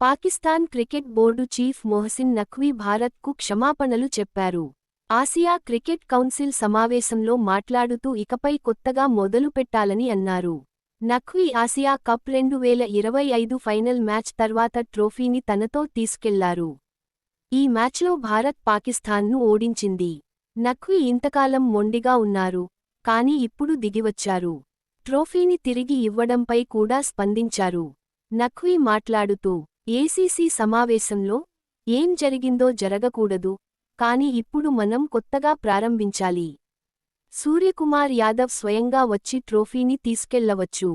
Pakistan cricket board chief Mohsin Naqvi భారత్కు క్షమాపణలు చెప్పారు. ఆసియా క్రికెట్ కౌన్సిల్ సమావేశంలో మాట్లాడుతూ ఇకపై కొత్తగా మొదలుపెట్టాలని అన్నారు. నఖ్వీ ఆసియా కప్ రెండు వేల ఇరవై ఐదు ఫైనల్ మ్యాచ్ తర్వాత ట్రోఫీని తనతో తీసుకెళ్ళారు. ఈ మ్యాచ్లో భారత్ పాకిస్తాన్ను ఓడించింది. నఖ్వీ ఇంతకాలం మొండిగా ఉన్నారు కాని ఇప్పుడు దిగివచ్చారు. ట్రోఫీని తిరిగి ఇవ్వడంపై కూడా స్పందించారు. నఖ్వీ మాట్లాడుతూ ఏసీసీ సమావేశంలో ఏం జరిగిందో జరగకూడదు కాని ఇప్పుడు మనం కొత్తగా ప్రారంభించాలి. సూర్యకుమార్ యాదవ్ స్వయంగా వచ్చి ట్రోఫీని తీసుకెళ్ళవచ్చు.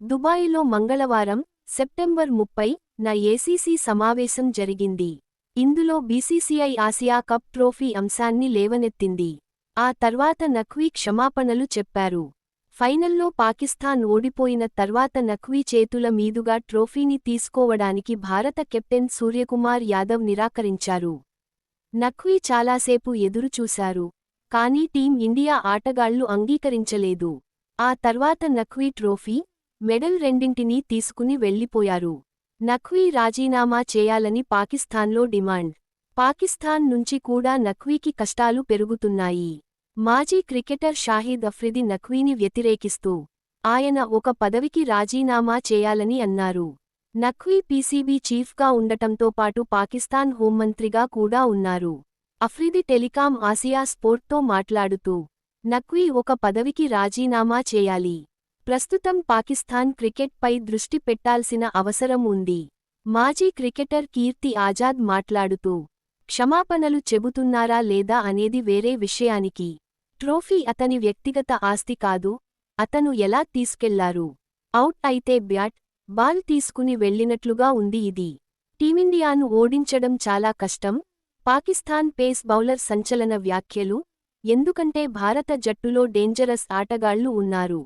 దుబాయిలో మంగళవారం సెప్టెంబర్ ముప్పై న ఏసీసీ సమావేశం జరిగింది. ఇందులో బీసీసీఐ ఆసియా కప్ ట్రోఫీ అంశాన్ని లేవనెత్తింది. ఆ తర్వాత నఖ్వీ క్షమాపణలు చెప్పారు. ఫైనల్లో పాకిస్తాన్ ఓడిపోయిన తర్వాత నఖ్వీ చేతుల మీదుగా ట్రోఫీని తీసుకోవడానికి భారత కెప్టెన్ సూర్యకుమార్ యాదవ్ నిరాకరించారు. నఖ్వీ చాలాసేపు ఎదురుచూశారు కానీ టీం ఇండియా ఆటగాళ్ళు అంగీకరించలేదు. ఆ తర్వాత నఖ్వీ ట్రోఫీ మెడల్ రెండింటినీ తీసుకుని వెళ్ళిపోయారు నఖ్వీ రాజీనామా చేయాలని పాకిస్తాన్లో డిమాండ్. పాకిస్తాన్ నుంచి కూడా నఖ్వీకి కష్టాలు పెరుగుతున్నాయి. మాజీ క్రికెటర్ షాహిద్ అఫ్రిది నఖ్వీని వ్యతిరేకిస్తూ ఆయన ఒక పదవికి రాజీనామా చేయాలని అన్నారు. నఖ్వీ పీసీబీ చీఫ్గా ఉండటంతో పాటు పాకిస్తాన్ హోంమంత్రిగా కూడా ఉన్నారు. అఫ్రిది టెలికాం ఆసియా స్పోర్ట్తో మాట్లాడుతూ నఖ్వీ ఒక పదవికి రాజీనామా చేయాలి. ప్రస్తుతం పాకిస్తాన్ క్రికెట్పై దృష్టి పెట్టాల్సిన అవసరం ఉంది. మాజీ క్రికెటర్ కీర్తి ఆజాద్ మాట్లాడుతూ క్షమాపణలు చెబుతున్నారా లేదా అనేది వేరే విషయానికి ట్రోఫీ అతని వ్యక్తిగత ఆస్తి కాదు అతను ఎలా తీసుకెళ్ళారు? అవుట్ అయితే బ్యాట్ బాల్ తీసుకుని వెళ్ళినట్లుగా ఉంది ఇది. టీమిండియాను ఓడించడం చాలా కష్టం. పాకిస్తాన్ పేస్ బౌలర్ సంచలన వ్యాఖ్యలు ఎందుకంటే భారత జట్టులో డేంజరస్ ఆటగాళ్ళు ఉన్నారు.